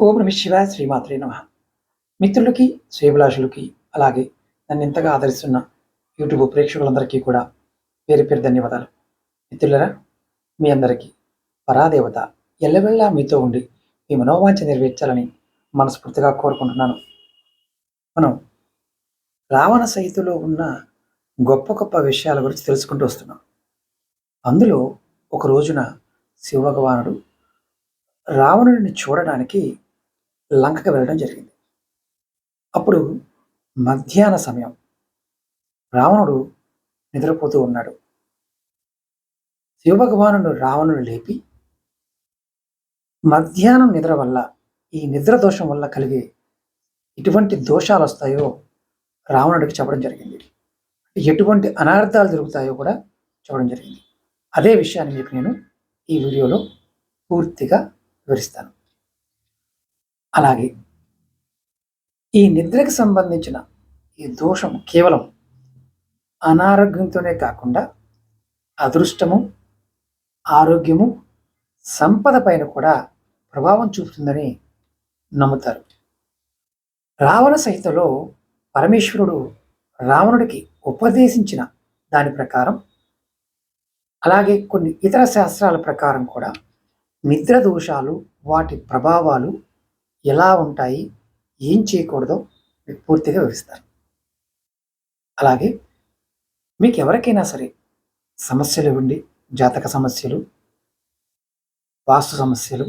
ఓం నమ శివాయ శ్రీమాత్రే నమ. మిత్రులకి శ్రీభిలాషులకి అలాగే నన్ను ఇంతగా ఆదరిస్తున్న యూట్యూబ్ ప్రేక్షకులందరికీ కూడా పేరు పేరు ధన్యవాదాలు. మిత్రులరా మీ అందరికీ పరాదేవత ఎల్లవెళ్ళా మీతో ఉండి మీ మనోవాంఛ నెరవేర్చాలని మనస్ఫూర్తిగా కోరుకుంటున్నాను. మనం రావణ సైతులో ఉన్న గొప్ప గొప్ప విషయాల గురించి తెలుసుకుంటూ వస్తున్నాం. అందులో ఒక రోజున శివభగవానుడు రావణుడిని చూడడానికి లంకకు వెళ్ళడం జరిగింది. అప్పుడు మధ్యాహ్న సమయం. రావణుడు నిద్రపోతూ ఉన్నాడు. శివభగవానుడు రావణుడు లేపి మధ్యాహ్నం నిద్ర వల్ల ఈ నిద్ర దోషం వల్ల కలిగే ఎటువంటి దోషాలు వస్తాయో రావణుడికి చెప్పడం జరిగింది. ఎటువంటి అనార్థాలు జరుగుతాయో కూడా చెప్పడం జరిగింది. అదే విషయాన్ని మీకు నేను ఈ వీడియోలో పూర్తిగా వివరిస్తాను. అలాగే ఈ నిద్రకు సంబంధించిన ఈ దోషం కేవలం అనారోగ్యంతోనే కాకుండా అదృష్టము ఆరోగ్యము సంపద పైన కూడా ప్రభావం చూపుతుందని నమ్ముతారు. రావణ సహితలో పరమేశ్వరుడు రావణుడికి ఉపదేశించిన దాని ప్రకారం అలాగే కొన్ని ఇతర శాస్త్రాల ప్రకారం కూడా నిద్ర దోషాలు వాటి ప్రభావాలు ఎలా ఉంటాయి ఏం చేయకూడదో మీకు పూర్తిగా వివరిస్తాను అలాగే మీకు ఎవరికైనా సరే సమస్యలు ఉండి జాతక సమస్యలు వాస్తు సమస్యలు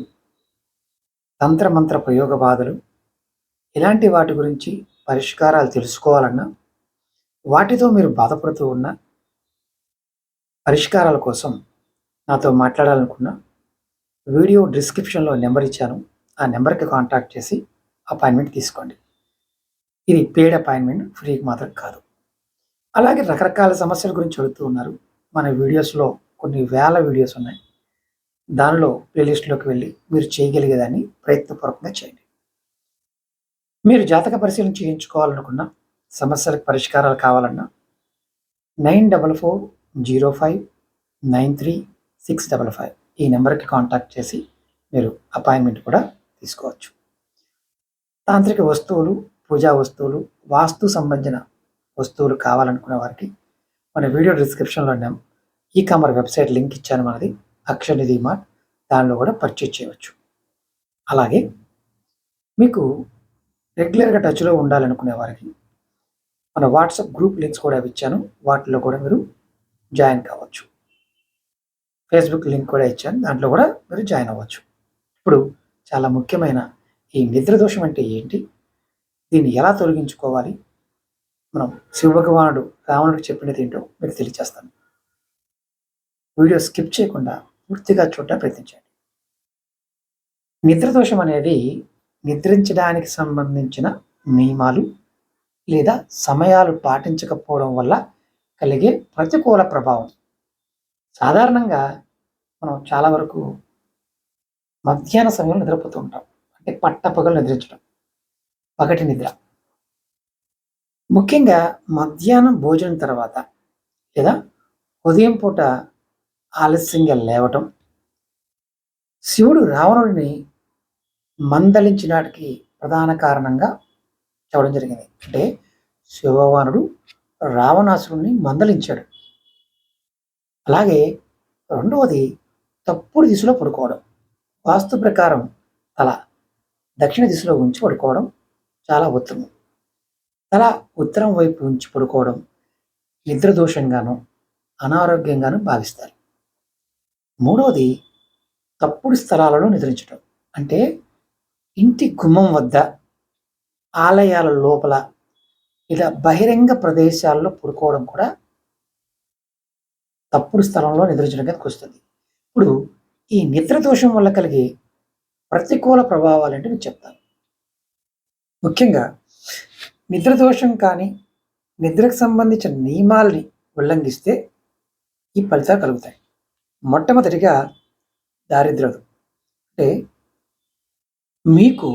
తంత్రమంత్ర ప్రయోగ బాధలు ఇలాంటి వాటి గురించి పరిష్కారాలు తెలుసుకోవాలన్నా వాటితో మీరు బాధపడుతూ ఉన్న పరిష్కారాల కోసం నాతో మాట్లాడాలనుకున్న వీడియో డిస్క్రిప్షన్లో నెంబర్ ఇచ్చాను. ఆ నెంబర్కి కాంటాక్ట్ చేసి అపాయింట్మెంట్ తీసుకోండి. ఇది పెయిడ్ అపాయింట్మెంట్ ఫ్రీకి మాత్రం కాదు. అలాగే రకరకాల సమస్యల గురించి అడుగుతూ ఉన్నారు. మన వీడియోస్లో కొన్ని వేల వీడియోస్ ఉన్నాయి. దానిలో ప్లేలిస్ట్లోకి వెళ్ళి మీరు చేయగలిగేదాన్ని ప్రయత్నపూర్వకంగా చేయండి. మీరు జాతక పరిశీలన చేయించుకోవాలనుకున్న సమస్యలకు పరిష్కారాలు కావాలన్నా nine double four zero five nine three six double five ఈ నెంబర్కి కాంటాక్ట్ చేసి మీరు అపాయింట్మెంట్ కూడా తీసుకోవచ్చు. తాంత్రిక వస్తువులు పూజా వస్తువులు వాస్తు సంబంధించిన వస్తువులు కావాలనుకునే వారికి మన వీడియో డిస్క్రిప్షన్లో నేను ఈ కామర్ వెబ్సైట్ లింక్ ఇచ్చాను మనది అక్షరనిధి మార్ట్. దానిలో కూడా పర్చేజ్ చేయవచ్చు. అలాగే మీకు రెగ్యులర్గా టచ్లో ఉండాలనుకునే వారికి మన వాట్సాప్ గ్రూప్ లింక్స్ కూడా ఇచ్చాను. వాటిలో కూడా మీరు జాయిన్ కావచ్చు. ఫేస్బుక్ లింక్ కూడా ఇచ్చాను. దాంట్లో కూడా మీరు జాయిన్ అవ్వచ్చు. ఇప్పుడు చాలా ముఖ్యమైన ఈ నిద్ర దోషం అంటే ఏంటి? దీన్ని ఎలా తొలగించుకోవాలి? మనం శివభగవానుడు రావణుడికి చెప్పినది ఏంటో మీకు తెలియజేస్తాను. వీడియో స్కిప్ చేయకుండా పూర్తిగా చూడటం ప్రయత్నించండి. నిద్ర దోషం అనేది నిద్రించడానికి సంబంధించిన నియమాలు లేదా సమయాలు పాటించకపోవడం వల్ల కలిగే ప్రతికూల ప్రభావం. సాధారణంగా మనం చాలా వరకు మధ్యాహ్న సమయంలో నిద్రపోతూ ఉంటాం. అంటే పట్టపగలు నిద్రించడం పగటి నిద్ర. ముఖ్యంగా మధ్యాహ్నం భోజనం తర్వాత లేదా ఉదయం పూట ఆలస్యంగా లేవటం. శివుడు రావణుడిని మందలించినాటికి ప్రధాన కారణంగా చెప్పడం జరిగింది. అంటే శివభగవానుడు రావణాసురుణ్ణి మందలించాడు. అలాగే రెండవది తప్పుడు దిశలో పడుకోవడం. వాస్తు ప్రకారం తల దక్షిణ దిశలో ఉంచి పడుకోవడం చాలా ఉత్తమం. తల ఉత్తరం వైపు ఉంచి పడుకోవడం నిద్ర దోషంగాను అనారోగ్యంగాను భావిస్తారు. మూడవది తప్పుడు స్థలాలలో నిద్రించడం అంటే ఇంటి గుమ్మం వద్ద ఆలయాల లోపల ఇలా బహిరంగ ప్రదేశాల్లో పడుకోవడం కూడా తప్పుడు స్థలంలో నిద్రించడం కిందకు వస్తుంది. ఇప్పుడు ఈ నిద్ర దోషం వల్ల కలిగే ప్రతికూల ప్రభావాలు అంటే మీకు చెప్తాను. ముఖ్యంగా నిద్ర దోషం కానీ నిద్రకు సంబంధించిన నియమాల్ని ఉల్లంఘిస్తే ఈ ఫలితాలు కలుగుతాయి. మొట్టమొదటిగా దారిద్రం అంటే మీకు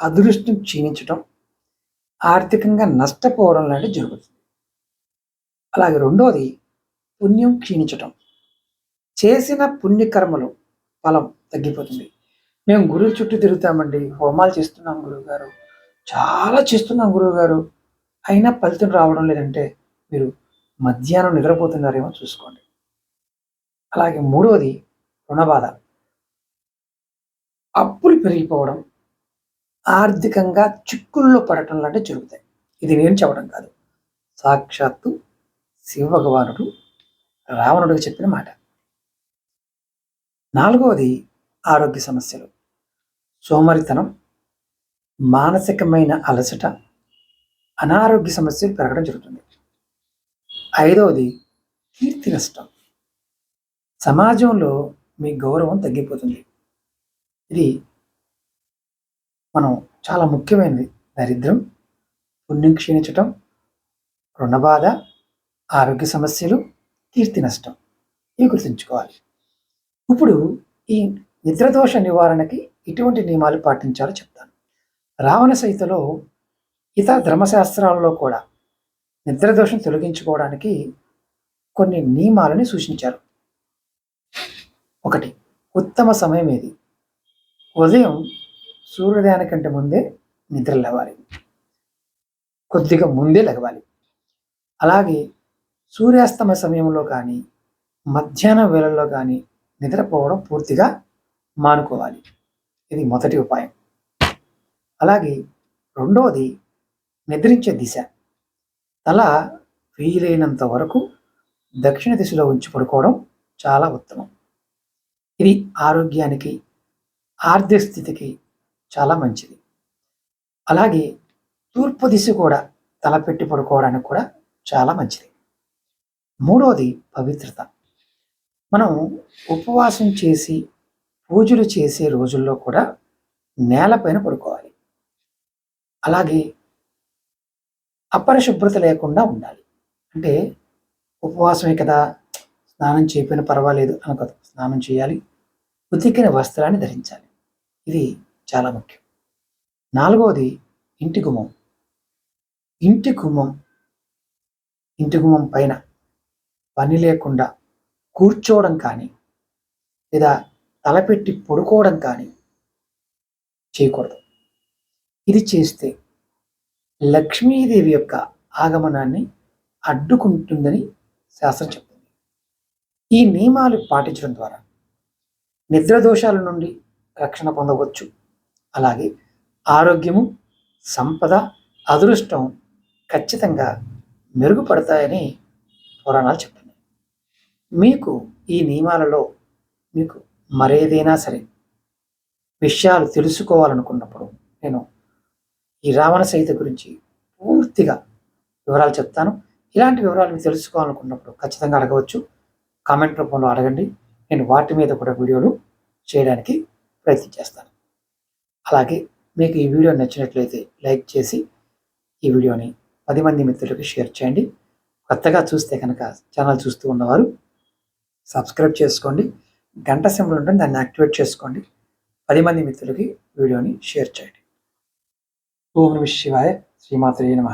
అదృష్టం క్షీణించటం ఆర్థికంగా నష్టపోవడం లాంటివి జరుగుతుంది. అలాగే రెండవది పుణ్యం క్షీణించటం. చేసిన పుణ్యకర్మలు ఫలం తగ్గిపోతుంది. మేము గురువు చుట్టూ తిరుగుతామండి. హోమాలు చేస్తున్నాం గురువుగారు. చాలా చేస్తున్నాం గురువుగారు. అయినా ఫలితం రావడం లేదంటే మీరు మధ్యాహ్నం నిద్రపోతున్నారేమో చూసుకోండి. అలాగే మూడవది రుణబాధ. అప్పులు పెరిగిపోవడం ఆర్థికంగా చిక్కుల్లో పడటం లాంటివి జరుగుతాయి. ఇది నేను చెప్పడం కాదు. సాక్షాత్తు శివ భగవానుడు రావణుడికి చెప్పిన మాట. నాలుగవది ఆరోగ్య సమస్యలు. సోమరితనం మానసికమైన అలసట అనారోగ్య సమస్యలు పెరగడం జరుగుతుంది. ఐదవది కీర్తి నష్టం. సమాజంలో మీ గౌరవం తగ్గిపోతుంది. ఇది మనం చాలా ముఖ్యమైనది. దరిద్రం పుణ్యం క్షీణించటం రుణబాధ ఆరోగ్య సమస్యలు కీర్తి నష్టం. ఇవి గుర్తుంచుకోవాలి. ఇప్పుడు ఈ నిద్రదోష నివారణకి ఇటువంటి నియమాలు పాటించాలో చెప్తాను. రావణ సహితలో ఇతర ధర్మశాస్త్రాలలో కూడా నిద్రదోషం తొలగించుకోవడానికి కొన్ని నియమాలని సూచించారు. ఒకటి ఉత్తమ సమయం ఏది? ఉదయం సూర్యోదయానికంటే ముందే నిద్ర లేవాలి. కొద్దిగా ముందే లెగవాలి అలాగే సూర్యాస్తమ సమయంలో కానీ మధ్యాహ్నం వేళల్లో కానీ నిద్రపోవడం పూర్తిగా మానుకోవాలి. ఇది మొదటి ఉపాయం. అలాగే రెండవది నిద్రించే దిశ. తల వీలైనంత వరకు దక్షిణ దిశలో ఉంచి పడుకోవడం చాలా ఉత్తమం. ఇది ఆరోగ్యానికి ఆర్థిక స్థితికి చాలా మంచిది. అలాగే తూర్పు దిశ కూడా తలపెట్టి పడుకోవడానికి కూడా చాలా మంచిది. మూడవది పవిత్రత. మనం ఉపవాసం చేసి పూజలు చేసే రోజుల్లో కూడా నేలపైన పడుకోవాలి. అలాగే అపరిశుభ్రత లేకుండా ఉండాలి. అంటే ఉపవాసమే కదా స్నానం చేయకపోయినా పర్వాలేదు అనుకోదు స్నానం చేయాలి. ఉతికిన వస్త్రాన్ని ధరించాలి. ఇది చాలా ముఖ్యం. నాలుగవది ఇంటి గుమ్మం. ఇంటి గుమ్మం ఇంటి గుమ్మం పైన పని లేకుండా కూర్చోవడం కానీ లేదా తలపెట్టి పడుకోవడం కానీ చేయకూడదు. ఇది చేస్తే లక్ష్మీదేవి యొక్క ఆగమనాన్ని అడ్డుకుంటుందని శాస్త్రం చెప్తుంది. ఈ నియమాలు పాటించడం ద్వారా నిద్ర దోషాల నుండి రక్షణ పొందవచ్చు. అలాగే ఆరోగ్యము సంపద అదృష్టం ఖచ్చితంగా మెరుగుపడతాయని పురాణాలు చెప్తాయి. మీకు ఈ నియమాలలో మీకు మరేదైనా సరే విషయాలు తెలుసుకోవాలనుకున్నప్పుడు నేను ఈ రావణ సహిత గురించి పూర్తిగా వివరాలు చెప్తాను. ఇలాంటి వివరాలు మీరు తెలుసుకోవాలనుకున్నప్పుడు ఖచ్చితంగా అడగవచ్చు. కామెంట్ రూపంలో అడగండి. నేను వాటి మీద కూడా వీడియోలు చేయడానికి ప్రయత్నం చేస్తాను. అలాగే మీకు ఈ వీడియో నచ్చినట్లయితే లైక్ చేసి ఈ వీడియోని పది మంది మిత్రులకు షేర్ చేయండి. కొత్తగా చూస్తే కనుక ఛానల్ చూస్తూ ఉన్నవారు సబ్స్క్రైబ్ చేసుకోండి. గంట సింబల్ ఉంటుంది. దాన్ని యాక్టివేట్ చేసుకోండి. పది మంది మిత్రులకి వీడియోని షేర్ చేయండి. ఓం నమ శివాయ. శ్రీమాత్రే నమ.